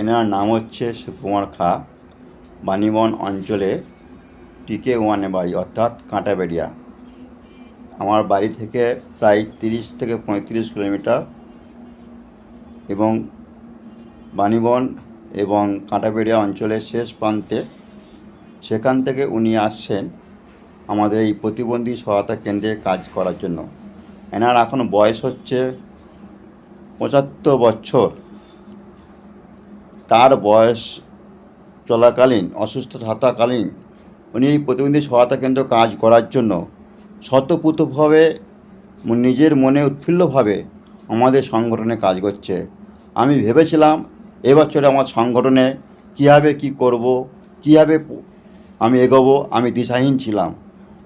এনার নাম হচ্ছে সুকুমার খা, বাণীবন অঞ্চলে টিকে ওয়ানে বাড়ি, অর্থাৎ কাঁটাবেড়িয়া। আমার বাড়ি থেকে প্রায় তিরিশ থেকে পঁয়ত্রিশ কিলোমিটার এবং বাণীবন এবং কাঁটাবেড়িয়া অঞ্চলের শেষ প্রান্তে সেখান থেকে উনি আসছেন আমাদের এই প্রতিবন্ধী সহায়তা কেন্দ্রে কাজ করার জন্য। এনার এখন বয়স হচ্ছে পঁচাত্তর বছর। তার বয়স চলাকালীন, অসুস্থ থাকাকালীন, উনি এই প্রতিবন্ধী সহায়তা কেন্দ্র কাজ করার জন্য স্বতঃপূতভাবে নিজের মনে উৎফুল্লভাবে আমাদের সংগঠনে কাজ করছে। আমি ভেবেছিলাম এবছরে আমার সংগঠনে কীভাবে কী করব, কীভাবে আমি এগোবো, আমি দিশাহীন ছিলাম,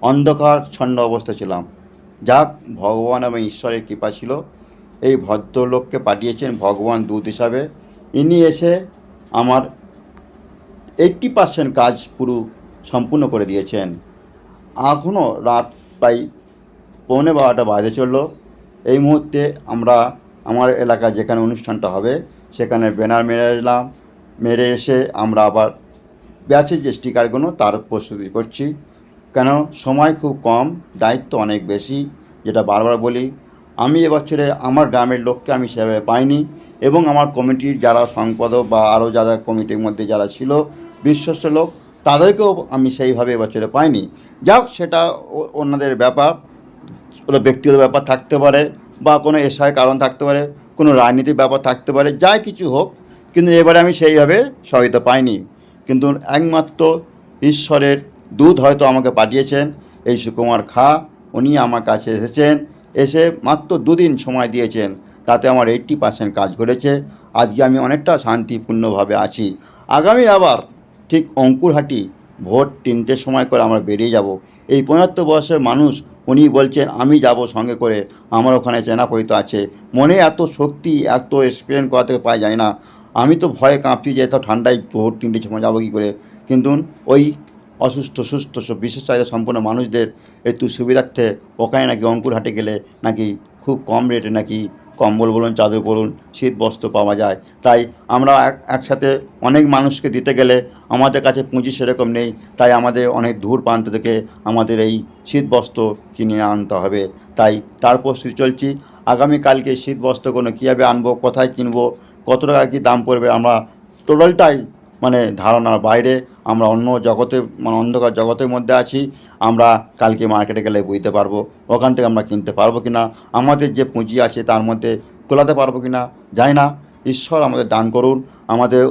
অন্ধকার, ছন্ন অবস্থা ছিলাম। যাক, ভগবান এবং ঈশ্বরের কৃপা ছিল। এই ভদ্রলোককে পাঠিয়েছেন ভগবান দূত হিসাবে। ইনি এসে আমার এইট্টি পার্সেন্ট কাজ পুরো সম্পূর্ণ করে দিয়েছেন। এখনও রাত প্রায় পৌনে বারোটা বাজে চলল। এই মুহূর্তে আমরা আমার এলাকায় যেখানে অনুষ্ঠানটা হবে, সেখানে ব্যানার মেরে এলাম। মেরে এসে আমরা আবার ব্যাচের যে স্টিকারগুলো তার প্রস্তুতি করছি। কেন? সময় খুব কম, দায়িত্ব অনেক বেশি, যেটা বারবার বলি আমি এবছরে আমার গ্রামের লোককে আমি সেভাবে পাইনি এবং আমার কমিটির যারা সম্পাদক বা আরও যারা কমিটির মধ্যে যারা ছিল, বিশ্বস্ত লোক, তাদেরকেও আমি সেইভাবে এবছরে পাইনি। যাক, সেটা ওনাদের ব্যাপার, কোনো ব্যক্তিগত ব্যাপার থাকতে পারে বা কোনো এসআই কারণ থাকতে পারে, কোনো রাজনীতির ব্যাপার থাকতে পারে, যাই কিছু হোক, কিন্তু এবারে আমি সেইভাবে সহায়তা পাইনি। কিন্তু একমাত্র ঈশ্বরের দূত হয়তো আমাকে পাঠিয়েছেন, এই সুকুমার খা, উনি আমার কাছে এসেছেন এসে মাত্র দুদিন সময় দিয়েছেন। তাতে আমার এইট্টি পার্সেন্ট কাজ করেছে আজকে আমি অনেকটা শান্তিপূর্ণভাবে আছি। আগামী আবার ঠিক অঙ্কুরহাটি ভোর তিনটের সময় করে আমরা বেরিয়ে যাব। এই পঁচাত্তর বয়সের মানুষ, উনি বলছেন, আমি যাব সঙ্গে করে। আমার ওখানে চেনা পরিত আছে। মনে এত শক্তি, এত এক্সপিরিয়েন্স করা থেকে পাওয়া যায় না। আমি তো ভয়ে কাঁপছি যে, এত ঠান্ডায় ভোর তিনটের সময় যাব কী করে? কিন্তু ওই অসুস্থ, সুস্থ সব বিশেষ চাহিদা সম্পন্ন মানুষদের একটু সুবিধার্থে ওখানে নাকি অঙ্কুর হাটে গেলে নাকি খুব কম রেটে নাকি কম্বল বলুন, চাদর বলুন শীত বস্ত্র পাওয়া যায়। তাই আমরা এক- একসাথে অনেক মানুষকে দিতে গেলে আমাদের কাছে পুঁজি সেরকম নেই, তাই আমাদের অনেক দূর প্রান্ত থেকে আমাদের এই শীত বস্ত্র কিনে আনতে হবে। তাই তার প্রস্তুতি চলছি। আগামীকালকে শীত বস্ত্রগুলো কীভাবে আনব, কোথায় কিনবো, কত টাকা কী দাম পড়বে, আমরা টোটালটাই মানে ধারণার বাইরে আমরা অন্য জগতে মানে অন্ধকার জগতের মধ্যে আছি, আমরা কালকে মার্কেটে গেলে বুঝতে পারব, ওখান থেকে আমরা কিনতে পারব কি না আমাদের যে পুঁজি আছে তার মধ্যে তোলাতে পারব কি না যাই না। ঈশ্বর আমাদের দান করুন, আমাদের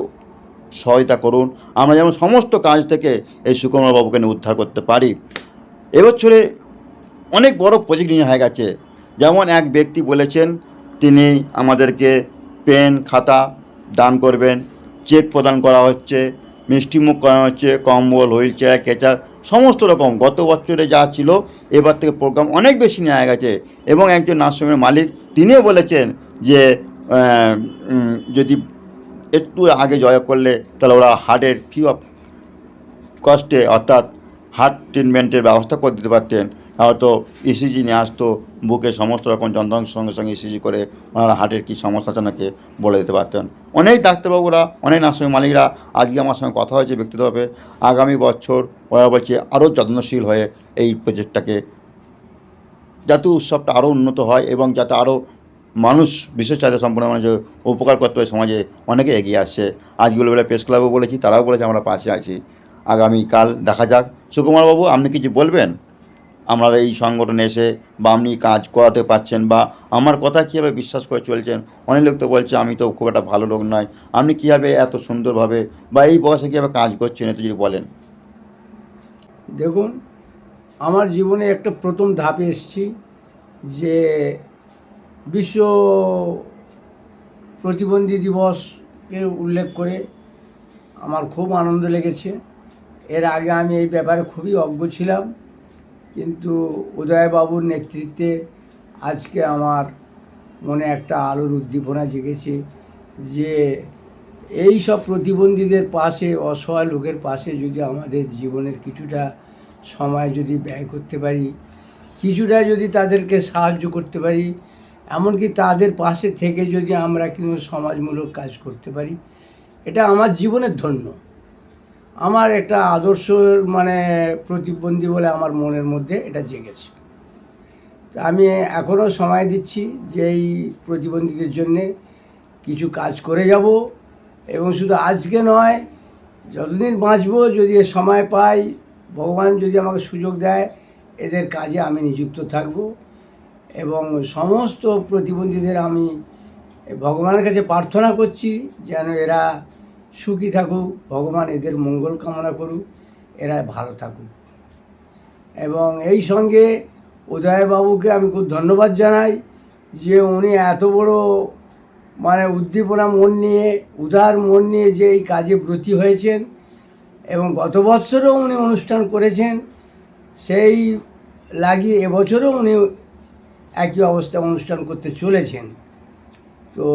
সহায়তা করুন, আমরা যেমন সমস্ত কাজ থেকে এই সুকুমার বাবুকে নিয়ে উদ্ধার করতে পারি। এবছরে অনেক বড় প্রজেক্ট নিয়ে হয়ে গেছে। যেমন এক ব্যক্তি বলেছেন, তিনি আমাদেরকে পেন খাতা দান করবেন চেক প্রদান করা হচ্ছে মিষ্টিমুখ করা হচ্ছে, কম্বল হুইল চেয়ার কেচার সমস্ত রকম। গত বছরে যা ছিল, এবার থেকে প্রোগ্রাম অনেক বেশি নেওয়া গেছে। এবং একজন নার্সিংহোমের মালিক, তিনিও বলেছেন যে যদি একটু আগে জয় করলে, তাহলে ওরা হার্টের ফ্রি অফ কস্টে অর্থাৎ হার্ট ট্রিটমেন্টের ব্যবস্থা করে দিতে পারতেন। হয়তো ইসিজি নিয়ে আসতো, বুকে সমস্ত রকম যন্ত্রণার সঙ্গে সঙ্গে ইসিজি করে ওনারা হার্টের কী সমস্যা আছে নাকি বলে দিতে পারতেন। অনেক ডাক্তারবাবুরা, অনেক নার্সিং মালিকরা আজকে আমার সঙ্গে কথা হয়েছে ব্যক্তিগতভাবে। আগামী বছর ওরা বলছে আরও যত্নশীল হয়ে এই প্রজেক্টটাকে যাতে উৎসবটা আরও উন্নত হয় এবং যাতে আরও মানুষ বিশেষ চাহিদা সম্পন্ন মানুষ উপকার করতে হয় সমাজে অনেকে এগিয়ে আসছে। আজগুলো বেলা প্রেস ক্লাবও বলেছি, তারাও বলেছে, আমরা পাশে আছি। আগামীকাল দেখা যাক। সুকুমারবাবু, আপনি কিছু বলবেন? আমরা এই সংগঠনে এসে বা আপনি কাজ করাতে পারছেন বা আমার কথা কীভাবে বিশ্বাস করে চলছেন, অনেক লোক তো বলছে, আমি তো খুব একটা ভালো লোক নয়। আপনি কীভাবে এত সুন্দরভাবে বা এই বয়সে কীভাবে কাজ করছেন, একটু যদি বলেন। দেখুন, আমার জীবনে একটা প্রথম ধাপে এসেছি যে বিশ্ব প্রতিবন্ধী দিবসকে উল্লেখ করে আমার খুব আনন্দ লেগেছে। এর আগে আমি এই ব্যাপারে খুবই অজ্ঞ ছিলাম। কিন্তু উদয়বাবুর নেতৃত্বে আজকে আমার মনে একটা আলোর উদ্দীপনা জেগেছে যে এই সব প্রতিবন্ধীদের পাশে, অসহায় লোকের পাশে যদি আমাদের জীবনের কিছুটা সময় যদি ব্যয় করতে পারি, কিছুটা যদি তাদেরকে সাহায্য করতে পারি, এমনকি তাদের পাশে থেকে যদি আমরা কিন্তু সমাজমূলক কাজ করতে পারি, এটা আমার জীবনের ধন্য। আমার একটা আদর্শ মানে প্রতিবন্ধী বলে আমার মনের মধ্যে এটা জেগেছে। তো আমি এখনও সময় দিচ্ছি যে এই প্রতিবন্ধীদের জন্যে কিছু কাজ করে যাব এবং শুধু আজকে নয়, যতদিন বাঁচবো, যদি সময় পাই, ভগবান যদি আমাকে সুযোগ দেয়, এদের কাজে আমি নিযুক্ত থাকব এবং সমস্ত প্রতিবন্ধীদের আমি ভগবানের কাছে প্রার্থনা করছি যেন এরা সুখী থাকুক, ভগবান এদের মঙ্গল কামনা করুক, এরা ভালো থাকুক। এবং এই সঙ্গে উদয়বাবুকে আমি খুব ধন্যবাদ জানাই যে উনি এত বড় মানে উদ্দীপনা মন নিয়ে, উদার মন নিয়ে যে এই কাজে ব্রতী হয়েছেন এবং গত বৎসরও উনি অনুষ্ঠান করেছেন, সেই লাগিয়ে এবছরও উনি একই অবস্থা অনুষ্ঠান করতে চলেছেন। তো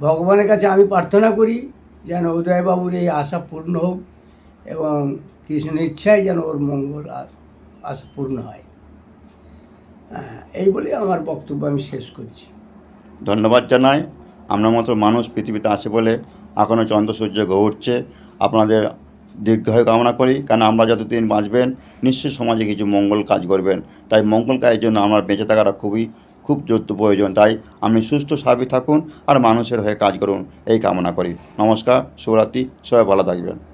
ভগবানের কাছে আমি প্রার্থনা করি যেন উদয়বাবুর এই আশা পূর্ণ হোক এবং কৃষ্ণের ইচ্ছায় যেন ওর মঙ্গল আশা পূর্ণ হয়। হ্যাঁ, এই বলে আমার বক্তব্য আমি শেষ করছি। ধন্যবাদ জানাই। আমরা মতো মানুষ পৃথিবীতে আসে বলে এখনও চন্দ্র সূর্য উঠছে। আপনাদের দীর্ঘায়ু কামনা করি কারণ আমরা যতদিন বাঁচবেন নিশ্চয়ই সমাজে কিছু মঙ্গল কাজ করবেন। তাই মঙ্গল কাজের জন্য আমার বেঁচে থাকাটা খুবই খুব যত প্রয়োজন, তাই আপনি সুস্থ, স্বাভাবিক থাকুন আর মানুষের হয়ে কাজ করুন, এই কামনা করি। নমস্কার, শুভরাত্রি, সবাই ভালো থাকবেন।